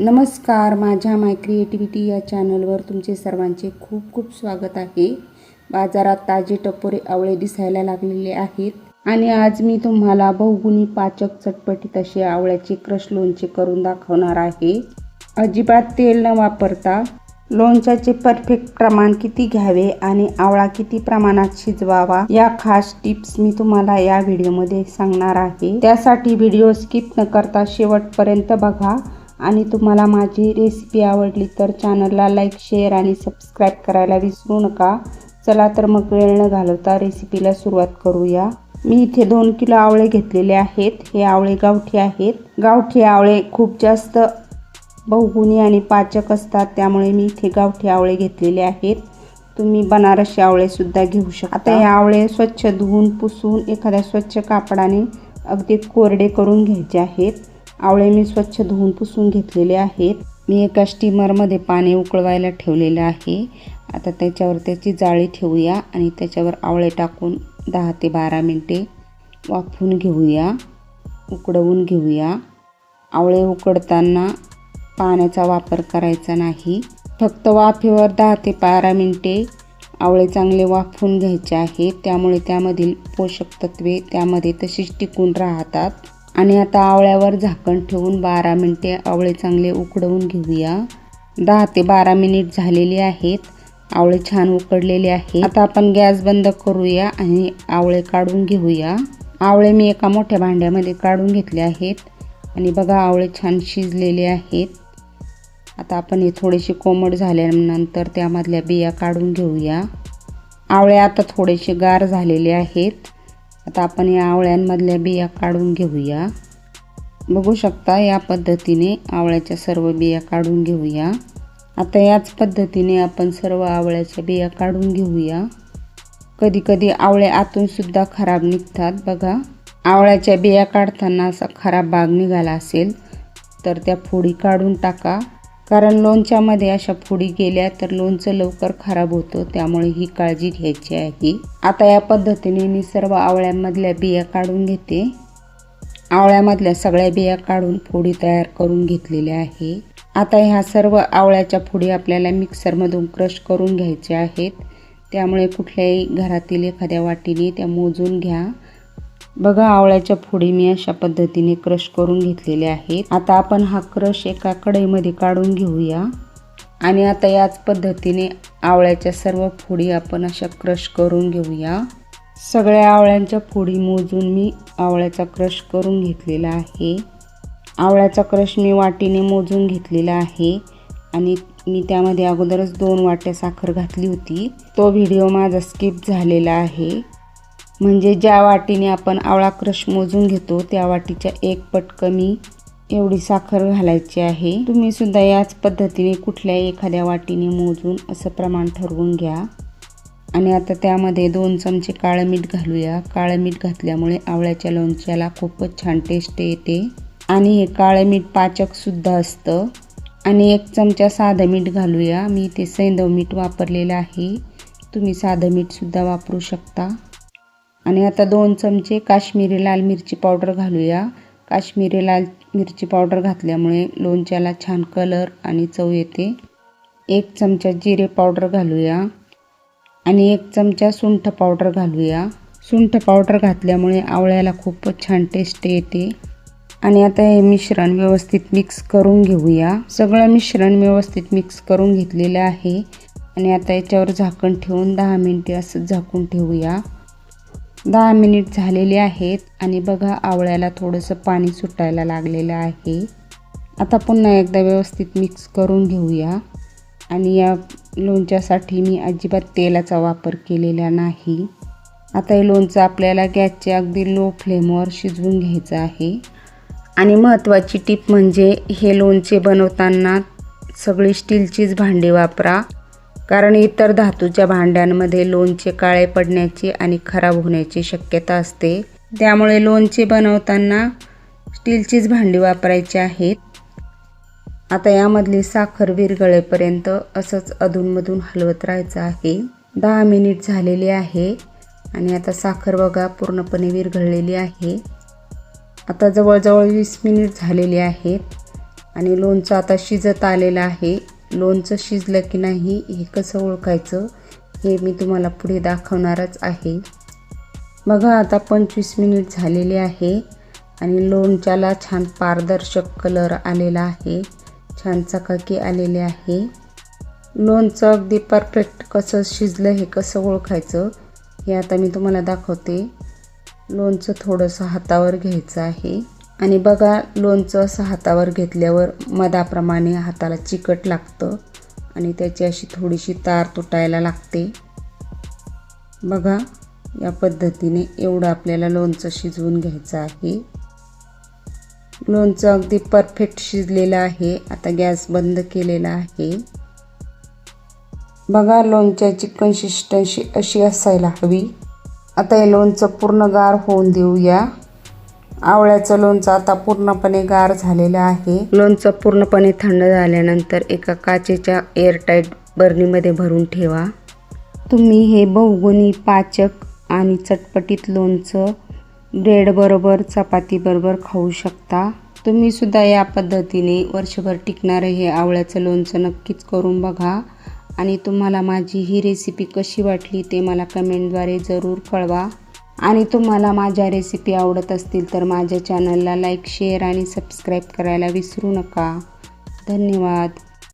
नमस्कार माझ्या माय क्रिएटिव्हिटी या चॅनलवर तुमचे सर्वांचे खूप खूप स्वागत आहे. बाजारात ताजे टपोरे आवळे दिसायला लागलेले आहेत आणि आज मी तुम्हाला बहुगुणी पाचक चटपटीत असे आवळ्याचे क्रश लोणचे करून दाखवणार आहे. अजिबात तेल न वापरता लोणच्याचे परफेक्ट प्रमाण किती घ्यावे आणि आवळा किती प्रमाणात शिजवावा या खास टिप्स मी तुम्हाला या व्हिडिओमध्ये सांगणार आहे. त्यासाठी व्हिडिओ स्किप न करता शेवटपर्यंत बघा. आणि तुम्हाला माझी रेसिपी आवडली तर चॅनलला लाईक शेअर आणि सबस्क्राईब करायला विसरू नका. चला तर मग वेळ न घालवता रेसिपीला सुरुवात करूया. मी इथे दोन किलो आवळे घेतलेले आहेत. हे आवळे गावठी आहेत. गावठी आवळे खूप जास्त बहुगुणी आणि पाचक असतात त्यामुळे मी इथे गावठी आवळे घेतलेले आहेत. तुम्ही बनारसी आवळेसुद्धा घेऊ शकता. आता हे आवळे स्वच्छ धुवून पुसून एखाद्या स्वच्छ कापडाने अगदी कोरडे करून घ्यायचे आहेत. आवळे मी स्वच्छ धुवून पुसून घेतलेले आहेत. मी एका स्टीमरमध्ये पाणी उकळवायला ठेवलेलं आहे. आता त्याच्यावर त्याची जाळी ठेवूया आणि त्याच्यावर आवळे टाकून दहा ते बारा मिनटे वाफवून घेऊया उकडवून घेऊया. आवळे उकडताना पाण्याचा वापर करायचा नाही. फक्त वाफेवर दहा ते बारा मिनटे आवळे चांगले वाफवून घ्यायचे आहेत. त्यामुळे त्यामधील पोषक तत्वे त्यामध्ये तशीच टिकून राहतात. आणि आता आवळ्यावर झाकण ठेवून बारा मिनटे आवळे चांगले उकडवून घेऊया. दहा ते बारा मिनिट झालेले आहेत. आवळे छान उकडलेले आहेत. आता आपण गॅस बंद करूया आणि आवळे काढून घेऊया. आवळे मी एका मोठ्या भांड्यामध्ये काढून घेतले आहेत. आणि बघा आवळे छान शिजलेले आहेत. आता आपण हे थोडेसे कोमट झाल्यानंतर त्यामधल्या बिया काढून घेऊया. आवळे आता थोडेसे गार झालेले आहेत. आता आपण या आवळ्यांमधल्या बिया काढून घेऊया. बघू शकता या पद्धतीने आवळ्याच्या सर्व बिया काढून घेऊया. आता याच पद्धतीने आपण सर्व आवळ्याच्या बिया काढून घेऊया. कधी कधी आवळे आतूनसुद्धा खराब निघतात बघा. आवळ्याच्या बिया काढताना असा खराब भाग निघाला असेल तर त्या फोडी काढून टाका. कारण लोणच्यामध्ये अशा फोडी गेल्या तर लोणचं लवकर खराब होतं त्यामुळे ही काळजी घ्यायची आहे. आता या पद्धतीने मी सर्व आवळ्यांमधल्या बिया काढून घेते. आवळ्यामधल्या सगळ्या बिया काढून फोडी तयार करून घेतलेल्या आहे. आता ह्या सर्व आवळ्याच्या फोडी आपल्याला मिक्सरमधून क्रश करून घ्यायच्या आहेत. त्यामुळे कुठल्याही घरातील एखाद्या वाटीने त्या मोजून घ्या. बघा आवळ्याच्या फोडी मी अशा पद्धतीने क्रश करून घेतलेले आहेत. आता आपण हा क्रश एका कढईमध्ये काढून घेऊया. आणि आता याच पद्धतीने आवळ्याच्या सर्व फोडी आपण अशा क्रश करून घेऊया. सगळ्या आवळ्यांच्या फोडी मोजून मी आवळ्याचा क्रश करून घेतलेला आहे. आवळ्याचा क्रश मी वाटीने मोजून घेतलेला आहे. आणि मी त्यामध्ये अगोदरच दोन वाट्या साखर घातली होती. तो व्हिडिओ माझा स्किप झालेला आहे. म्हणजे ज्या वाटीने आपण आवळा क्रश मोजून घेतो त्या वाटीच्या एक पट कमी एवढी साखर घालायची आहे. तुम्ही सुद्धा याच पद्धतीने कुठल्याही एखाद्या वाटीने मोजून असं प्रमाण ठरवून घ्या. आणि आता त्यामध्ये दोन चमचे काळं मीठ घालूया. काळं मीठ घातल्यामुळे आवळ्याच्या लोणच्याला खूपच छान टेस्ट येते. आणि हे काळं मीठ पाचकसुद्धा असतं. आणि एक चमचा साधं मीठ घालूया. मी ते सैंदव मीठ वापरलेलं आहे. तुम्ही साधं मीठसुद्धा वापरू शकता. आणि आता दोन चमचे काश्मीरी लाल मिरची पावडर घालूया. काश्मीरी लाल मिरची पावडर घातल्यामुळे लोणच्याला छान कलर आणि चव येते. एक चमचा जिरे पावडर घालूया. आणि एक चमचा सुंठ पावडर घालूया. सुंठ पावडर घातल्यामुळे आवळ्याला खूपच छान टेस्ट येते. आणि आता हे मिश्रण व्यवस्थित मिक्स करून घेऊया. सगळं मिश्रण व्यवस्थित मिक्स करून घेतलेलं आहे. आणि आता याच्यावर झाकण ठेवून दहा मिनटे असं झाकून ठेवूया. दहा मिनिट झालेले आहेत आणि बघा आवळ्याला थोडंसं पाणी सुटायला लागलेलं आहे. आता पुन्हा एकदा व्यवस्थित मिक्स करून घेऊया. आणि या लोणच्यासाठी मी अजिबात तेलाचा वापर केलेला नाही. आता हे लोणचं आपल्याला गॅसच्या अगदी लो फ्लेमवर शिजवून घ्यायचं आहे. आणि महत्त्वाची टीप म्हणजे हे लोणचे बनवताना सगळी स्टीलचीच भांडी वापरा. कारण इतर धातूच्या भांड्यांमध्ये लोणचे काळे पडण्याची आणि खराब होण्याची शक्यता असते. त्यामुळे लोणचे बनवताना स्टीलचीच भांडी वापरायची आहेत. आता यामधली साखर विरगळेपर्यंत असंच अधूनमधून हलवत राहायचं आहे. दहा मिनिट झालेली आहे आणि आता साखर बघा पूर्णपणे विरघळलेली आहे. आता जवळजवळ वीस मिनिट झालेली आहेत आणि लोणचं आता शिजत आलेलं आहे. लोणचं शिजलं की नाही हे कसं ओळखायचं हे मी तुम्हाला पुढे दाखवणारच आहे. बघा आता पंचवीस मिनिट झालेले आहे आणि लोणच्याला छान पारदर्शक कलर आलेला आहे छान चकाकी आलेले आहे. लोणचं अगदी परफेक्ट कसं शिजलं हे कसं ओळखायचं हे आता मी तुम्हाला दाखवते. लोणचं थोडंसं हातावर घ्यायचं आहे. आणि बघा लोणचं असं हातावर घेतल्यावर मधाप्रमाणे हाताला चिकट लागतं आणि त्याची अशी थोडीशी तार तुटायला लागते. बघा या पद्धतीने एवढं आपल्याला लोणचं शिजवून घ्यायचं आहे. लोणचं अगदी परफेक्ट शिजलेलं आहे. आता गॅस बंद केलेला आहे. बघा लोणच्याची कन्सिस्टन्सी अशी असायला हवी. आता हे लोणचं पूर्ण गार होऊन देऊया. आवळ्याचं लोणचं आता पूर्णपणे गार झालेलं आहे. लोणचं पूर्णपणे थंड झाल्यानंतर एका काचेच्या एअरटाईट बर्नीमध्ये भरून ठेवा. तुम्ही हे बहुगुणी पाचक आणि चटपटीत लोणचं ब्रेडबरोबर चपातीबरोबर खाऊ शकता. तुम्ही सुद्धा या पद्धतीने वर्षभर टिकणारं हे आवळ्याचं लोणचं नक्कीच करून बघा. आणि तुम्हाला माझी ही रेसिपी कशी वाटली ते मला कमेंटद्वारे जरूर कळवा. आणि तुम्हाला माझ्या रेसिपी आवडत असतील तर माझ्या चॅनलला लाईक शेअर आणि सबस्क्राईब करायला विसरू नका. धन्यवाद.